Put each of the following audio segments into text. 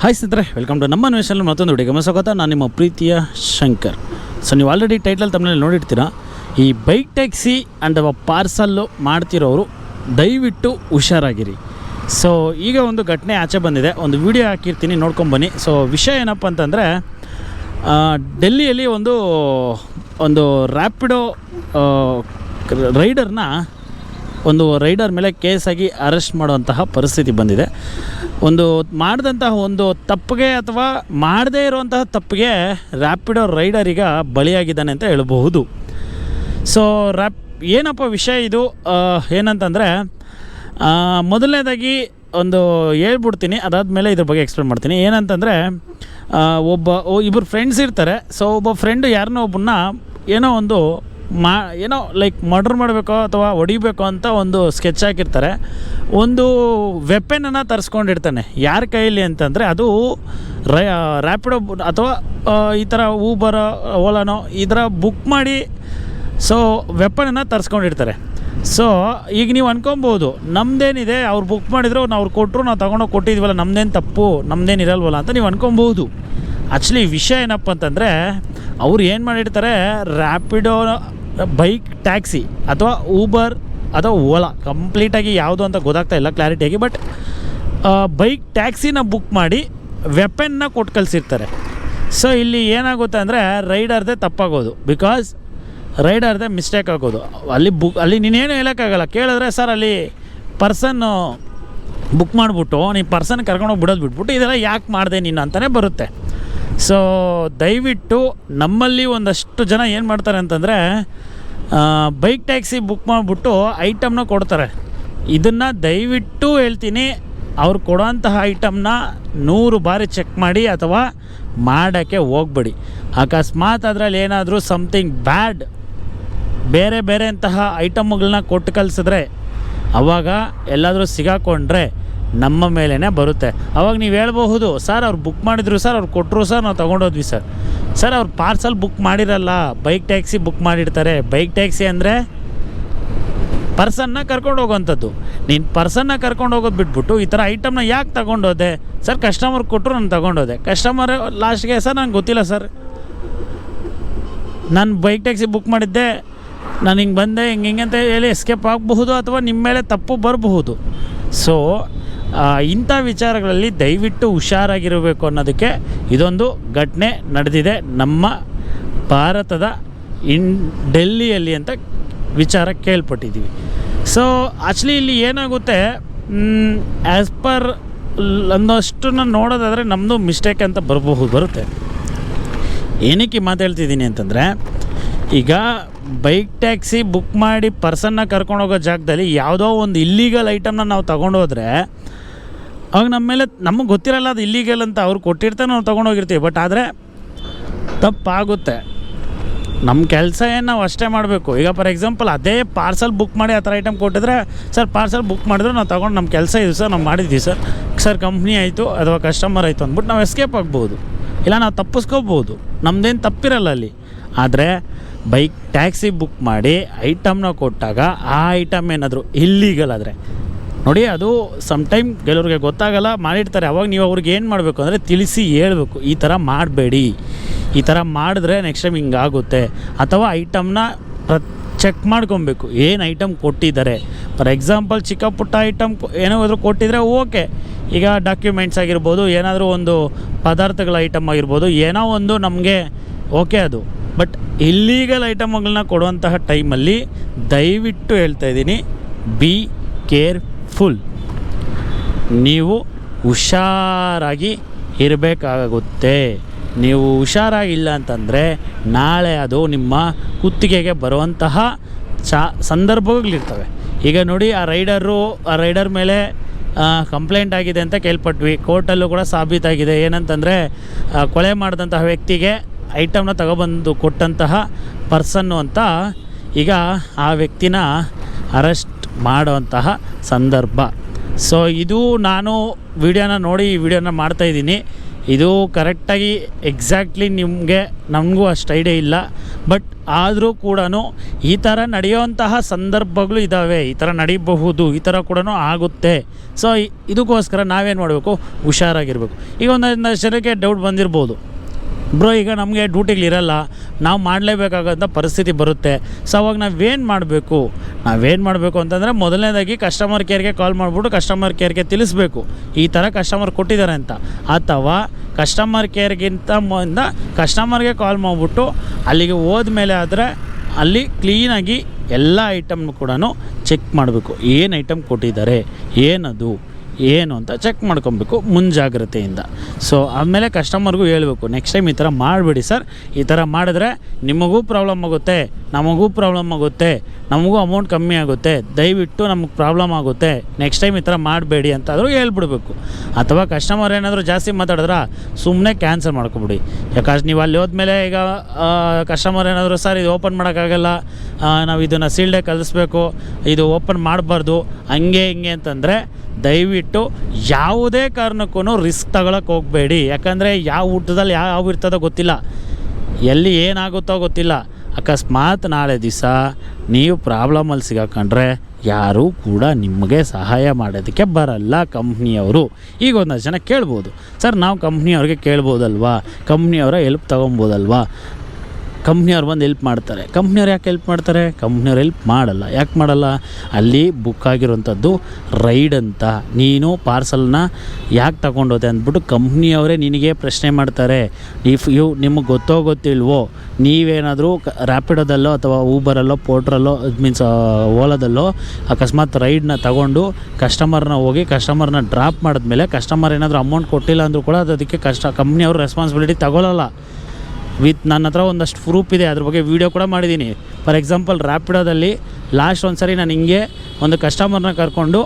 Hi ಸ್ನೇಹಿತರೆ welcome to ನಮ್ಮ ನ್ಯೂಸಲ್ಲಿ ಮತ್ತೊಂದು ವಿಡಿಯೋ ಸ್ವಾಗತ. ನಾನು ನಿಮ್ಮ ಪ್ರೀತಿಯ ಶಂಕರ್. ಸೊ ನೀವು ಆಲ್ರೆಡಿ ಟೈಟಲ್ ತಮ್ಮಲ್ಲಿ ನೋಡಿರ್ತೀರಾ? ಈ ಬೈಕ್ ಟ್ಯಾಕ್ಸಿ ಆ್ಯಂಡ್ ಪಾರ್ಸಲ್ಲು ಮಾಡ್ತಿರೋರು, ದಯವಿಟ್ಟು ಹುಷಾರಾಗಿರಿ. ಸೊ ಈಗ ಒಂದು ಘಟನೆ ಆಚೆ ಬಂದಿದೆ. ಒಂದು ವಿಡಿಯೋ ಹಾಕಿರ್ತೀನಿ ನೋಡ್ಕೊಂಬನ್ನಿ ಸೊ ವಿಷಯ ಏನಪ್ಪ ಅಂತಂದರೆ ಡೆಲ್ಲಿಯಲ್ಲಿ ಒಂದು ಒಂದು ರ್ಯಾಪಿಡೋ ರೈಡರ್ನ ಒಂದು ರೈಡರ್ ಮೇಲೆ ಕೇಸಾಗಿ ಅರೆಸ್ಟ್ ಮಾಡುವಂತಹ ಪರಿಸ್ಥಿತಿ ಬಂದಿದೆ. ಒಂದು ಮಾಡಿದಂತಹ ಒಂದು ತಪ್ಪಿಗೆ ಅಥವಾ ಮಾಡದೇ ಇರುವಂತಹ ತಪ್ಪಿಗೆ ರ್ಯಾಪಿಡೋ ರೈಡರ್ ಈಗ ಬಲಿಯಾಗಿದ್ದಾನೆ ಅಂತ ಹೇಳಬಹುದು. ಸೊ ರ್ಯಾಪ್ ಏನಪ್ಪ ವಿಷಯ ಇದು? ಏನಂತಂದರೆ ಮೊದಲನೇದಾಗಿ ಒಂದು ಹೇಳ್ಬಿಡ್ತೀನಿ, ಅದಾದಮೇಲೆ ಇದ್ರ ಬಗ್ಗೆ ಎಕ್ಸ್ಪ್ಲೇನ್ ಮಾಡ್ತೀನಿ. ಏನಂತಂದರೆ ಒಬ್ಬ ಇಬ್ಬರು ಫ್ರೆಂಡ್ಸ್ ಇರ್ತಾರೆ. ಸೊ ಒಬ್ಬ ಫ್ರೆಂಡು ಯಾರನ್ನೋ ಒಬ್ಬನ್ನ ಏನೋ ಒಂದು ಮಾ, ಏನೋ ಲೈಕ್ ಮರ್ಡರ್ ಮಾಡಬೇಕೋ ಅಥವಾ ಹೊಡಿಬೇಕೋ ಅಂತ ಒಂದು ಸ್ಕೆಚ್ ಹಾಕಿರ್ತಾರೆ. ಒಂದು ವೆಪನನ್ನು ತರಿಸ್ಕೊಂಡಿರ್ತಾನೆ. ಯಾರ ಕೈಯಲ್ಲಿ ಅಂತಂದರೆ ಅದು ರ್ಯಾಪಿಡೋ ಅಥವಾ ಈ ಥರ ಊಬರ ಓಲಾನೋ ಈ ಥರ ಬುಕ್ ಮಾಡಿ ಸೊ ವೆಪನನ್ನು ತರಿಸ್ಕೊಂಡಿರ್ತಾರೆ. ಸೊ ಈಗ ನೀವು ಅನ್ಕೊಬೋದು, ನಮ್ದೇನಿದೆ, ಅವ್ರು ಬುಕ್ ಮಾಡಿದ್ರು, ಅವ್ರು ಕೊಟ್ಟರು ನಾವು ತೊಗೊಂಡೋಗಿ ಕೊಟ್ಟಿದ್ವಲ್ಲ ನಮ್ಮದೇನು ತಪ್ಪು, ನಮ್ದೇನು ಇರಲ್ವಲ್ಲ ಅಂತ ನೀವು ಅನ್ಕೊಬೋದು. ಆ್ಯಕ್ಚುಲಿ ವಿಷಯ ಏನಪ್ಪ ಅಂತಂದರೆ, ಅವ್ರು ಏನು ಮಾಡಿರ್ತಾರೆ ರ್ಯಾಪಿಡೋ ಬೈಕ್ ಟ್ಯಾಕ್ಸಿ ಅಥವಾ ಊಬರ್ ಅಥವಾ ಓಲಾ ಕಂಪ್ಲೀಟಾಗಿ ಯಾವುದು ಅಂತ ಗೊತ್ತಾಗ್ತಾ ಇಲ್ಲ ಕ್ಲಾರಿಟಿಯಾಗಿ ಬಟ್ ಬೈಕ್ ಟ್ಯಾಕ್ಸಿನ ಬುಕ್ ಮಾಡಿ ವೆಪನ್ನ ಕೊಟ್ಟು ಕಳಿಸಿರ್ತಾರೆ. ಸೊ ಇಲ್ಲಿ ಏನಾಗುತ್ತೆ ಅಂದರೆ ರೈಡರ್ದೇ ತಪ್ಪಾಗೋದು ಬಿಕಾಸ್ ರೈಡರ್ದೇ ಮಿಸ್ಟೇಕ್ ಆಗೋದು. ಅಲ್ಲಿ ಬುಕ್ ಅಲ್ಲಿ ನೀನೇನು ಹೇಳೋಕ್ಕಾಗಲ್ಲ. ಕೇಳಿದ್ರೆ ಸರ್ ಅಲ್ಲಿ ಪರ್ಸನ್ನು ಬುಕ್ ಮಾಡಿಬಿಟ್ಟು, ನೀನು ಪರ್ಸನ್ ಕರ್ಕೊಂಡೋಗಿ ಬಿಡೋದು ಬಿಟ್ಬಿಟ್ಟು, ಇದೆಲ್ಲ ಯಾಕೆ ಮಾಡಿದೆ ನೀನು ಅಂತಲೇ ಬರುತ್ತೆ. ಸೊ ದಯವಿಟ್ಟು ನಮ್ಮಲ್ಲಿ ಒಂದಷ್ಟು ಜನ ಏನು ಮಾಡ್ತಾರೆ ಅಂತಂದರೆ ಬೈಕ್ ಟ್ಯಾಕ್ಸಿ ಬುಕ್ ಮಾಡಿಬಿಟ್ಟು ಐಟಮ್ನ ಕೊಡ್ತಾರೆ. ಇದನ್ನು ದಯವಿಟ್ಟು ಹೇಳ್ತೀನಿ, ಅವ್ರು ಕೊಡೋಂತಹ ಐಟಮ್ನ ನೂರು ಬಾರಿ ಚೆಕ್ ಮಾಡಿ ಅಥವಾ ಮಾಡೋಕ್ಕೆ ಹೋಗ್ಬೇಡಿ. ಅಕಸ್ಮಾತ್ ಅದರಲ್ಲಿ ಏನಾದರೂ ಸಮ್ಥಿಂಗ್ ಬ್ಯಾಡ್ ಬೇರೆ ಬೇರೆ ಅಂತಹ ಐಟಮ್ಗಳನ್ನ ಕೊಟ್ಟು ಕಳಿಸಿದ್ರೆ, ಅವಾಗ ಎಲ್ಲಾದರೂ ಸಿಗಾಕೊಂಡ್ರೆ ನಮ್ಮ ಮೇಲೇ ಬರುತ್ತೆ. ಅವಾಗ ನೀವು ಹೇಳ್ಬಹುದು, ಸರ್ ಅವ್ರು ಬುಕ್ ಮಾಡಿದ್ರು, ಸರ್ ಅವ್ರು ಕೊಟ್ಟರು ಸರ್ ನಾವು ತೊಗೊಂಡೋದ್ವಿ, ಸರ್. ಸರ್ ಅವ್ರು ಪಾರ್ಸಲ್ ಬುಕ್ ಮಾಡಿರಲ್ಲ ಬೈಕ್ ಟ್ಯಾಕ್ಸಿ ಬುಕ್ ಮಾಡಿರ್ತಾರೆ. ಬೈಕ್ ಟ್ಯಾಕ್ಸಿ ಅಂದರೆ ಪರ್ಸನ್ನ ಕರ್ಕೊಂಡು ಹೋಗೋವಂಥದ್ದು. ನೀನು ಪರ್ಸನ್ನ ಕರ್ಕೊಂಡು ಹೋಗೋದು ಬಿಟ್ಬಿಟ್ಟು ಈ ಥರ ಐಟಮ್ನ ಯಾಕೆ ತೊಗೊಂಡೋದೆ? ಸರ್ ಕಸ್ಟಮರ್ ಕೊಟ್ಟರು ನಾನು ತೊಗೊಂಡೋದೆ. ಕಸ್ಟಮರ್ ಲಾಸ್ಟ್ಗೆ ಸರ್ ನಂಗೆ ಗೊತ್ತಿಲ್ಲ, ಸರ್. ನಾನು ಬೈಕ್ ಟ್ಯಾಕ್ಸಿ ಬುಕ್ ಮಾಡಿದ್ದೆ, ನಾನು ಹಿಂಗೆ ಬಂದೆ, ಹಿಂಗೆ ಹಿಂಗೆ ಅಂತ ಹೇಳಿ ಎಸ್ಕೇಪ್ ಆಗಬಹುದು ಅಥವಾ ನಿಮ್ಮ ಮೇಲೆ ತಪ್ಪು ಬರಬಹುದು. ಸೊ ಇಂಥ ವಿಚಾರಗಳಲ್ಲಿ ದಯವಿಟ್ಟು ಹುಷಾರಾಗಿರಬೇಕು ಅನ್ನೋದಕ್ಕೆ ಇದೊಂದು ಘಟನೆ ನಡೆದಿದೆ ನಮ್ಮ ಭಾರತದ ಇನ್ ಡೆಲ್ಲಿಯಲ್ಲಿ ಅಂತ ವಿಚಾರ ಕೇಳ್ಪಟ್ಟಿದ್ದೀವಿ. ಸೊ ಆ್ಯಕ್ಚುಲಿ ಇಲ್ಲಿ ಏನಾಗುತ್ತೆ ಆ್ಯಸ್ ಪರ್ ಒಂದಷ್ಟನ್ನು ನೋಡೋದಾದರೆ ನಮ್ಮದು ಮಿಸ್ಟೇಕ್ ಅಂತ ಬರಬಹುದು, ಬರುತ್ತೆ. ಏನಕ್ಕೆ ಮಾತಾಡ್ತಿದ್ದೀನಿ ಅಂತಂದರೆ ಈಗ ಬೈಕ್ ಟ್ಯಾಕ್ಸಿ ಬುಕ್ ಮಾಡಿ ಪರ್ಸನ್ನ ಕರ್ಕೊಂಡು ಹೋಗೋ ಜಾಗದಲ್ಲಿ ಯಾವುದೋ ಒಂದು ಇಲ್ಲೀಗಲ್ ಐಟಮ್ನ ನಾವು ತಗೊಂಡೋದ್ರೆ ಅವಾಗ ನಮ್ಮ ಮೇಲೆ ನಮಗೆ ಗೊತ್ತಿರಲ್ಲ ಅದು ಇಲ್ಲೀಗಲ್ ಅಂತ ಅವ್ರು ಕೊಟ್ಟಿರ್ತಾರೆ ನಾವು ತೊಗೊಂಡೋಗಿರ್ತೀವಿ ಬಟ್ ಆದರೆ ತಪ್ಪಾಗುತ್ತೆ. ನಮ್ಮ ಕೆಲಸ ಏನು ನಾವು ಅಷ್ಟೇ ಮಾಡಬೇಕು. ಈಗ ಫಾರ್ ಎಕ್ಸಾಂಪಲ್ ಅದೇ ಪಾರ್ಸಲ್ ಬುಕ್ ಮಾಡಿ ಆ ಥರ ಐಟಮ್ ಕೊಟ್ಟಿದ್ರೆ ಸರ್ ಪಾರ್ಸಲ್ ಬುಕ್ ಮಾಡಿದ್ರೆ ನಾವು ತೊಗೊಂಡು ನಮ್ಮ ಕೆಲಸ ಇದು ಸರ್, ನಾವು ಮಾಡಿದ್ದೀವಿ ಸರ್. ಸರ್ ಕಂಪ್ನಿ ಆಯಿತು, ಅಥವಾ ಕಸ್ಟಮರ್ ಆಯಿತು ಅಂದ್ಬಿಟ್ಟು ನಾವು ಎಸ್ಕೇಪ್ ಆಗ್ಬೋದು. ಇಲ್ಲ, ನಾವು ತಪ್ಪಿಸ್ಕೋಬೋದು. ನಮ್ಮದೇನು ತಪ್ಪಿರಲ್ಲ ಅಲ್ಲಿ. ಆದರೆ ಬೈಕ್ ಟ್ಯಾಕ್ಸಿ ಬುಕ್ ಮಾಡಿ ಐಟಮ್ನ ಕೊಟ್ಟಾಗ ಆ ಐಟಮ್ ಏನಾದರೂ ಇಲ್ಲೀಗಲ್ ಆದರೆ. ನೋಡಿ, ಅದು ಸಮಟೈಮ್ ಕೆಲವ್ರಿಗೆ ಗೊತ್ತಾಗಲ್ಲ, ಮಾಡಿರ್ತಾರೆ. ಅವಾಗ ನೀವು ಅವ್ರಿಗೆ ಏನು ಮಾಡಬೇಕು ಅಂದರೆ ತಿಳಿಸಿ ಹೇಳಬೇಕು. ಈ ಥರ ಮಾಡಬೇಡಿ. ಈ ಥರ ಮಾಡಿದ್ರೆ ನೆಕ್ಸ್ಟ್ ಟೈಮ್ ಹಿಂಗಾಗುತ್ತೆ ಅಥವಾ ಐಟಮ್ನ ಪ್ರ ಚೆಕ್ ಮಾಡ್ಕೊಬೇಕು. ಏನು ಐಟಮ್ ಕೊಟ್ಟಿದ್ದಾರೆ? ಫಾರ್ ಎಕ್ಸಾಂಪಲ್ ಚಿಕ್ಕ ಪುಟ್ಟ ಐಟಮ್ ಏನಾದರೂ ಕೊಟ್ಟಿದ್ರೆ ಓಕೆ. ಈಗ ಡಾಕ್ಯುಮೆಂಟ್ಸ್ ಆಗಿರ್ಬೋದು, ಏನಾದರೂ ಒಂದು ಪದಾರ್ಥಗಳ ಐಟಮ್ ಆಗಿರ್ಬೋದು, ಏನೋ ಒಂದು ನಮಗೆ ಓಕೆ ಅದು. ಬಟ್ ಇಲ್ಲೀಗಲ್ ಐಟಮ್ಗಳನ್ನ ಕೊಡುವಂತಹ ಟೈಮಲ್ಲಿ ದಯವಿಟ್ಟು ಹೇಳ್ತಾ ಇದ್ದೀನಿ ಬಿ ಕೇರ್ಫುಲ್ ನೀವು ಹುಷಾರಾಗಿ ಇರಬೇಕಾಗುತ್ತೆ. ನೀವು ಹುಷಾರಾಗಿಲ್ಲ ಅಂತಂದರೆ ನಾಳೆ ಅದು ನಿಮ್ಮ ಕುತ್ತಿಗೆಗೆ ಬರುವಂತಹ ಚಾ, ಸಂದರ್ಭಗಳಿರ್ತವೆ. ಈಗ ನೋಡಿ, ಆ ರೈಡರು, ಆ ರೈಡರ್ ಮೇಲೆ ಕಂಪ್ಲೇಂಟ್ ಆಗಿದೆ ಅಂತ ಕೇಳ್ಪಟ್ವಿ. ಕೋರ್ಟಲ್ಲೂ ಕೂಡ ಸಾಬೀತಾಗಿದೆ. ಏನಂತಂದರೆ ಕೊಲೆ ಮಾಡಿದಂತಹ ವ್ಯಕ್ತಿಗೆ ಐಟಮ್ನ ತಗೊಬಂದು ಕೊಟ್ಟಂತಹ ಪರ್ಸನ್ನು ಅಂತ ಈಗ ಆ ವ್ಯಕ್ತಿನ ಅರೆಸ್ಟ್ ಮಾಡುವಂತಹ ಸಂದರ್ಭ. ಸೊ ಇದು ನಾನು ವಿಡಿಯೋನ ನೋಡಿ ಈ ವಿಡಿಯೋನ ಮಾಡ್ತಾಯಿದ್ದೀನಿ ಇದು ಕರೆಕ್ಟಾಗಿ ಎಕ್ಸಾಕ್ಟ್ಲಿ ನಿಮಗೆ ನಮಗೂ ಅಷ್ಟು ಐಡಿಯಾ ಇಲ್ಲ. ಬಟ್ ಆದರೂ ಕೂಡ ಈ ಥರ ನಡೆಯುವಂತಹ ಸಂದರ್ಭಗಳು ಇದ್ದಾವೆ ಈ ಥರ ನಡೀಬಹುದು. ಈ ಥರ ಕೂಡ ಆಗುತ್ತೆ. ಸೊ ಇದಕ್ಕೋಸ್ಕರ ನಾವೇನು ಮಾಡಬೇಕು? ಹುಷಾರಾಗಿರಬೇಕು. ಈಗ ಒಂದೊಂದು ಜನಕ್ಕೆ ಡೌಟ್ ಬಂದಿರ್ಬೋದು. ಬ್ರೋ, ಈಗ ನಮಗೆ ಡ್ಯೂಟಿಗಳಿರಲ್ಲ ನಾವು ಮಾಡಲೇಬೇಕಾಗಂಥ ಪರಿಸ್ಥಿತಿ ಬರುತ್ತೆ. ಸೊ ಅವಾಗ ನಾವೇನು ಮಾಡಬೇಕು? ನಾವೇನು ಮಾಡಬೇಕು ಅಂತಂದರೆ ಮೊದಲನೇದಾಗಿ ಕಸ್ಟಮರ್ ಕೇರ್ಗೆ ಕಾಲ್ ಮಾಡಿಬಿಟ್ಟು ಕಸ್ಟಮರ್ ಕೇರ್ಗೆ ತಿಳಿಸ್ಬೇಕು. ಈ ಥರ ಕಸ್ಟಮರ್ ಕೊಟ್ಟಿದ್ದಾರೆ ಅಂತ. ಅಥವಾ ಕಸ್ಟಮರ್ ಕೇರ್ಗಿಂತ ಮುಂದ ಕಸ್ಟಮರ್ಗೆ ಕಾಲ್ ಮಾಡಿಬಿಟ್ಟು ಅಲ್ಲಿಗೆ ಹೋದ್ಮೇಲೆ ಆದರೆ ಅಲ್ಲಿ ಕ್ಲೀನಾಗಿ ಎಲ್ಲ ಐಟಮ್ನು ಕೂಡ ಚೆಕ್ ಮಾಡಬೇಕು. ಏನು ಐಟಮ್ ಕೊಟ್ಟಿದ್ದಾರೆ? ಏನದು? ಏನು ಅಂತ ಚೆಕ್ ಮಾಡ್ಕೊಬೇಕು ಮುಂಜಾಗ್ರತೆಯಿಂದ. ಸೊ ಆಮೇಲೆ ಕಸ್ಟಮರ್ಗೂ ಹೇಳಬೇಕು ನೆಕ್ಸ್ಟ್ ಟೈಮ್ ಈ ಥರ ಮಾಡಬೇಡಿ ಸರ್. ಈ ಥರ ಮಾಡಿದ್ರೆ ನಿಮಗೂ ಪ್ರಾಬ್ಲಮ್ ಆಗುತ್ತೆ, ನಮಗೂ ಪ್ರಾಬ್ಲಮ್ ಆಗುತ್ತೆ, ನಮಗೂ ಅಮೌಂಟ್ ಕಮ್ಮಿ ಆಗುತ್ತೆ. ದಯವಿಟ್ಟು ನಮಗೆ ಪ್ರಾಬ್ಲಮ್ ಆಗುತ್ತೆ. ನೆಕ್ಸ್ಟ್ ಟೈಮ್ ಈ ಥರ ಮಾಡಬೇಡಿ ಅಂತಾದರೂ ಹೇಳ್ಬಿಡ್ಬೇಕು. ಅಥವಾ ಕಸ್ಟಮರ್ ಏನಾದರೂ ಜಾಸ್ತಿ ಮಾತಾಡಿದ್ರೆ ಸುಮ್ಮನೆ ಕ್ಯಾನ್ಸಲ್ ಮಾಡ್ಕೊಬಿಡಿ. ಯಾಕಂದ್ರೆ ನೀವು ಅಲ್ಲಿ ಹೋದ್ಮೇಲೆ ಈಗ ಕಸ್ಟಮರ್ ಏನಾದರೂ, ಸರ್, ಇದು ಓಪನ್ ಮಾಡೋಕ್ಕಾಗಲ್ಲ ನಾವು ಇದನ್ನು ಸೀಲ್ಡೇ ಕಲಿಸ್ಬೇಕು, ಇದು ಓಪನ್ ಮಾಡಬಾರ್ದು, ಹಂಗೆ ಹಿಂಗೆ ಅಂತಂದರೆ ದಯವಿಟ್ಟು ಯಾವುದೇ ಕಾರಣಕ್ಕೂ ರಿಸ್ಕ್ ತಗೊಳಕ್ಕೆ ಹೋಗಬೇಡಿ. ಯಾಕಂದರೆ ಯಾವ ಊಟದಲ್ಲಿ ಯಾವ ಇರ್ತದೋ ಗೊತ್ತಿಲ್ಲ. ಎಲ್ಲಿ ಏನಾಗುತ್ತೋ ಗೊತ್ತಿಲ್ಲ. ಅಕಸ್ಮಾತ್ ನಾಳೆ ದಿವಸ ನೀವು ಪ್ರಾಬ್ಲಮಲ್ಲಿ ಸಿಗಾಕೊಂಡ್ರೆ ಯಾರೂ ಕೂಡ ನಿಮಗೆ ಸಹಾಯ ಮಾಡೋದಕ್ಕೆ ಬರಲ್ಲ ಕಂಪ್ನಿಯವರು. ಈಗ ಒಂದಷ್ಟು ಜನ ಕೇಳ್ಬೋದು. ಸರ್, ನಾವು ಕಂಪ್ನಿಯವ್ರಿಗೆ ಕೇಳ್ಬೋದಲ್ವಾ? ಕಂಪ್ನಿಯವರ ಹೆಲ್ಪ್ ತೊಗೊಬೋದಲ್ವಾ ಕಂಪ್ನಿಯವ್ರು ಬಂದು ಹೆಲ್ಪ್ ಮಾಡ್ತಾರೆ. ಕಂಪ್ನಿಯವ್ರು ಯಾಕೆ ಹೆಲ್ಪ್ ಮಾಡ್ತಾರೆ? ಕಂಪ್ನಿಯವ್ರು ಹೆಲ್ಪ್ ಮಾಡಲ್ಲ. ಯಾಕೆ ಮಾಡಲ್ಲ? ಅಲ್ಲಿ ಬುಕ್ ಆಗಿರುವಂಥದ್ದು ರೈಡ್ ಅಂತ. ನೀನು ಪಾರ್ಸಲ್ನ ಯಾಕೆ ತಗೊಂಡೋದೆ ಅಂದ್ಬಿಟ್ಟು ಕಂಪ್ನಿಯವರೇ ನಿನಗೆ ಪ್ರಶ್ನೆ ಮಾಡ್ತಾರೆ. ಇಫ್ ಯು ನಿಮಗೆ ಗೊತ್ತೋ ಗೊತ್ತಿಲ್ವೋ, ನೀವೇನಾದರೂ ರ್ಯಾಪಿಡೋದಲ್ಲೋ ಅಥವಾ ಊಬರಲ್ಲೋ ಪೋಟ್ರಲ್ಲೋ ಮೀನ್ಸ್ ಓಲಾದಲ್ಲೋ ಅಕಸ್ಮಾತ್ ರೈಡ್ನ ತಗೊಂಡು ಕಸ್ಟಮರ್ನ ಹೋಗಿ ಕಸ್ಟಮರ್ನ ಡ್ರಾಪ್ ಮಾಡಿದ್ಮೇಲೆ ಕಸ್ಟಮರ್ ಏನಾದರೂ ಅಮೌಂಟ್ ಕೊಟ್ಟಿಲ್ಲ ಅಂದರೂ ಕೂಡ ಅದು ಅದಕ್ಕೆ ಕಷ್ಟ, ಕಂಪ್ನಿಯವರು ರೆಸ್ಪಾನ್ಸಿಬಿಲಿಟಿ ತಗೊಳ್ಳಲ್ಲ ವಿತ್ ನನ್ನ ಹತ್ರ ಒಂದಷ್ಟು ಪ್ರೂಫ್ ಇದೆ, ಅದ್ರ ಬಗ್ಗೆ ವೀಡಿಯೋ ಕೂಡ ಮಾಡಿದ್ದೀನಿ ಫಾರ್ ಎಕ್ಸಾಂಪಲ್ ರ್ಯಾಪಿಡೋದಲ್ಲಿ ಲಾಸ್ಟ್ ಒಂದು ಸರಿ ನಾನು ಹಿಂಗೆ ಒಂದು ಕಸ್ಟಮರ್ನ ಕರ್ಕೊಂಡು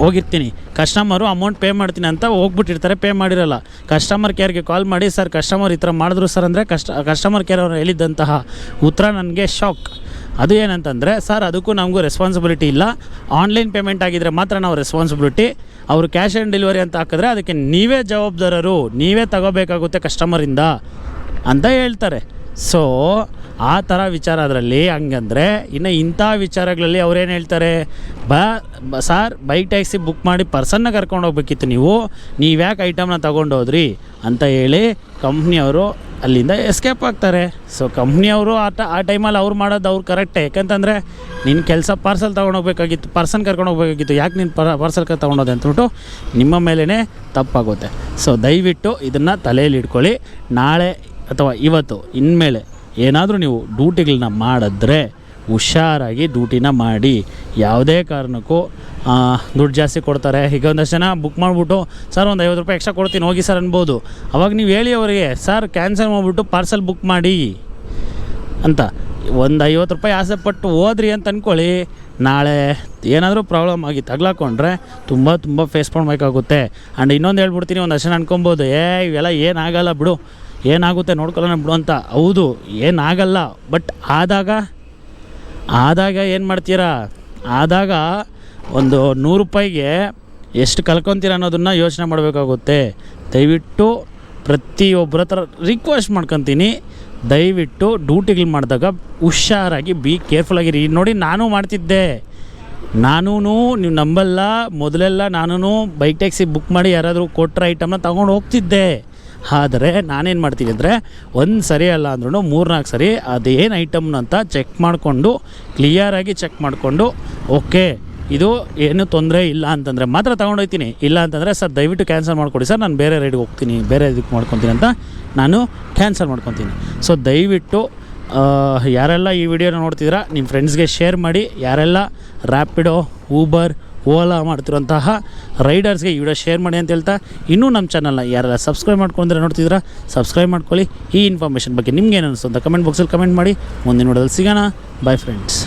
ಹೋಗಿರ್ತೀನಿ. ಕಸ್ಟಮರು ಅಮೌಂಟ್ ಪೇ ಮಾಡ್ತೀನಿ ಅಂತ ಹೋಗ್ಬಿಟ್ಟಿರ್ತಾರೆ ಪೇ ಮಾಡಿರಲ್ಲ. ಕಸ್ಟಮರ್ ಕೇರ್ಗೆ ಕಾಲ್ ಮಾಡಿ, ಸರ್ ಕಸ್ಟಮರ್ ಈ ಥರ ಮಾಡಿದ್ರು ಸರ್ ಅಂದರೆ ಕಸ್ಟ ಕಸ್ಟಮರ್ ಕೇರ್ ಅವರು ಹೇಳಿದ್ದಂತಹ ಉತ್ತರ ನನಗೆ ಶಾಕ್ ಅದು ಏನಂತಂದರೆ, ಸರ್, ಅದಕ್ಕೂ ನಮಗೂ ರೆಸ್ಪಾನ್ಸಿಬಿಲಿಟಿ ಇಲ್ಲ. ಆನ್ಲೈನ್ ಪೇಮೆಂಟ್ ಆಗಿದ್ದರೆ ಮಾತ್ರ ನಾವು ರೆಸ್ಪಾನ್ಸಿಬಿಲಿಟಿ ಅವರು ಕ್ಯಾಶ್ ಆ್ಯಂಡ್ ಡೆಲಿವರಿ ಅಂತ ಹಾಕಿದ್ರೆ ಅದಕ್ಕೆ ನೀವೇ ಜವಾಬ್ದಾರರು. ನೀವೇ ತಗೋಬೇಕಾಗುತ್ತೆ ಕಸ್ಟಮರಿಂದ ಅಂತ ಹೇಳ್ತಾರೆ. ಸೊ ಆ ಥರ ವಿಚಾರ ಅದರಲ್ಲಿ ಹಂಗಂದರೆ, ಇನ್ನು ಇಂಥ ವಿಚಾರಗಳಲ್ಲಿ ಅವ್ರೇನು ಹೇಳ್ತಾರೆ? ಬ ಸಾರ್ ಬೈಕ್ ಟ್ಯಾಕ್ಸಿ ಬುಕ್ ಮಾಡಿ ಪರ್ಸನ್ನ ಕರ್ಕೊಂಡು ಹೋಗ್ಬೇಕಿತ್ತು ನೀವು ನೀವು ಯಾಕೆ ಐಟಮ್ನ ತೊಗೊಂಡೋದ್ರಿ ಅಂತ ಹೇಳಿ ಕಂಪ್ನಿಯವರು ಅಲ್ಲಿಂದ ಎಸ್ಕೇಪ್ ಆಗ್ತಾರೆ. ಸೊ ಕಂಪ್ನಿಯವರು ಆ ಟ, ಆ ಟೈಮಲ್ಲಿ ಅವ್ರು ಮಾಡೋದು ಅವ್ರು ಕರೆಕ್ಟೇ ಯಾಕಂತಂದರೆ ನಿನ್ನ ಕೆಲಸ ಪಾರ್ಸಲ್ ತೊಗೊಂಡೋಗ್ಬೇಕಾಗಿತ್ತು ಪರ್ಸನ್ ಕರ್ಕೊಂಡು ಹೋಗ್ಬೇಕಾಗಿತ್ತು, ಯಾಕೆ ನೀನು ಪರ್ ಪಾರ್ಸಲ್ ತೊಗೊಂಡೋದೆ ಅಂತಬಿಟ್ಟು ನಿಮ್ಮ ಮೇಲೇ ತಪ್ಪಾಗುತ್ತೆ. ಸೊ ದಯವಿಟ್ಟು ಇದನ್ನು ತಲೆಯಲ್ಲಿ ಇಟ್ಕೊಳ್ಳಿ. ನಾಳೆ ಅಥವಾ ಇವತ್ತು ಇನ್ಮೇಲೆ ಏನಾದರೂ ನೀವು ಡ್ಯೂಟಿಗಳನ್ನ ಮಾಡಿದ್ರೆ ಹುಷಾರಾಗಿ ಡ್ಯೂಟಿನ ಮಾಡಿ. ಯಾವುದೇ ಕಾರಣಕ್ಕೂ ದುಡ್ಡು ಜಾಸ್ತಿ ಕೊಡ್ತಾರೆ. ಈಗ ಒಂದಷ್ಟು ಜನ ಬುಕ್ ಮಾಡಿಬಿಟ್ಟು, ಸರ್, ಒಂದು ಐವತ್ತು ರೂಪಾಯಿ ಎಕ್ಸ್ಟ್ರಾ ಕೊಡ್ತೀನಿ, ಹೋಗಿ ಸರ್ ಅನ್ಬೋದು. ಅವಾಗ ನೀವು ಹೇಳಿ ಅವರಿಗೆ ಸರ್ ಕ್ಯಾನ್ಸಲ್ ಮಾಡಿಬಿಟ್ಟು ಪಾರ್ಸಲ್ ಬುಕ್ ಮಾಡಿ ಅಂತ. ಒಂದು ಐವತ್ತು ರೂಪಾಯಿ ಆಸೆ ಪಟ್ಟು ಹೋದ್ರಿ ಅಂತ ಅಂದ್ಕೊಳ್ಳಿ ನಾಳೆ ಏನಾದರೂ ಪ್ರಾಬ್ಲಮ್ ಆಗಿ ತಗ್ಲಾಕೊಂಡ್ರೆ ತುಂಬ ತುಂಬ ಫೇಸ್ ಮಾಡಬೇಕಾಗುತ್ತೆ. ಆ್ಯಂಡ್ ಇನ್ನೊಂದು ಹೇಳ್ಬಿಡ್ತೀನಿ, ಒಂದು ಅಷ್ಟು ಅನ್ಕೊಬೋದು, ಏ, ಇವೆಲ್ಲ ಏನಾಗಲ್ಲ ಬಿಡು. ಏನಾಗುತ್ತೆ ನೋಡ್ಕೊಳ್ಳೋಣ ಬಿಡು ಅಂತ. ಹೌದು, ಏನಾಗಲ್ಲ. ಬಟ್ ಆದಾಗ ಆದಾಗ ಏನು ಮಾಡ್ತೀರಾ? ಆದಾಗ ಒಂದು ನೂರು ರೂಪಾಯಿಗೆ ಎಷ್ಟು ಕಲ್ಕೊತೀರ ಅನ್ನೋದನ್ನು ಯೋಚನೆ ಮಾಡಬೇಕಾಗುತ್ತೆ. ದಯವಿಟ್ಟು ಪ್ರತಿಯೊಬ್ಬರ ಹತ್ರ ರಿಕ್ವೆಸ್ಟ್ ಮಾಡ್ಕೊತೀನಿ. ದಯವಿಟ್ಟು ಡ್ಯೂಟಿಗಳು ಮಾಡಿದಾಗ ಹುಷಾರಾಗಿ ಬಿ ಕೇರ್ಫುಲ್ ಆಗಿರಿ. ನೋಡಿ, ನಾನು ಮಾಡ್ತಿದ್ದೆ. ನಾನೂ ನೀವು ನಂಬಲ್ಲ. ಮೊದಲೆಲ್ಲ ನಾನೂ ಬೈಕ್ ಟ್ಯಾಕ್ಸಿ ಬುಕ್ ಮಾಡಿ ಯಾರಾದರೂ ಕೊಟ್ಟರೆ ಐಟಮ್ನ ತೊಗೊಂಡು ಹೋಗ್ತಿದ್ದೆ. ಆದರೆ ನಾನೇನು ಮಾಡ್ತೀನಿ ಅಂದರೆ ಒಂದು ಸರಿ ಅಲ್ಲ ಅಂದ್ರೂ ಮೂರ್ನಾಲ್ಕು ಸರಿ ಅದೇನು ಐಟಮ್ನಂತ ಚೆಕ್ ಮಾಡಿಕೊಂಡು ಕ್ಲಿಯರಾಗಿ ಚೆಕ್ ಮಾಡಿಕೊಂಡು ಓಕೆ ಇದು ಏನು ತೊಂದರೆ ಇಲ್ಲ ಅಂತಂದರೆ ಮಾತ್ರ ತೊಗೊಂಡೋಗ್ತೀನಿ ಇಲ್ಲ ಅಂತಂದರೆ ಸರ್, ದಯವಿಟ್ಟು ಕ್ಯಾನ್ಸಲ್ ಮಾಡಿಕೊಡಿ ಸರ್, ನಾನು ಬೇರೆ ರೈಡ್ಗೆ ಹೋಗ್ತೀನಿ, ಬೇರೆ ಇದಕ್ಕೆ ಮಾಡ್ಕೊತೀನಿ ಅಂತ ನಾನು ಕ್ಯಾನ್ಸಲ್ ಮಾಡ್ಕೊತೀನಿ. ಸೊ ದಯವಿಟ್ಟು ಯಾರೆಲ್ಲ ಈ ವಿಡಿಯೋನ ನೋಡ್ತಿದ್ದೀರಾ ನಿಮ್ಮ ಫ್ರೆಂಡ್ಸ್ಗೆ ಶೇರ್ ಮಾಡಿ, ಯಾರೆಲ್ಲ ರ್ಯಾಪಿಡೋ ಊಬರ್ ಓಲಾ ಮಾಡ್ತಿರುವಂತಹ ರೈಡರ್ಸ್ಗೆ ಈ ವಿಡಿಯೋ ಶೇರ್ ಮಾಡಿ ಅಂತ ಹೇಳ್ತಾ, ಇನ್ನೂ ನಮ್ಮ ಚಾನಲ್ನ ಯಾರೆಲ್ಲ ಸಬ್ಸ್ಕ್ರೈಬ್ ಮಾಡ್ಕೊಂಡ್ರೆ ನೋಡ್ತಿದ್ದೀರಾ ಸಬ್ಸ್ಕ್ರೈಬ್ ಮಾಡ್ಕೊಳ್ಳಿ. ಈ ಇನ್ಫಾರ್ಮೇಷನ್ ಬಗ್ಗೆ ನಿಮ್ಗೆ ಏನು ಅನಿಸ್ತು ಅಂತ ಕಮೆಂಟ್ ಬಾಕ್ಸಲ್ಲಿ ಕಮೆಂಟ್ ಮಾಡಿ. ಮುಂದಿನ ನೋಡೋದಲ್ಲಿ ಸಿಗೋಣ. Bye friends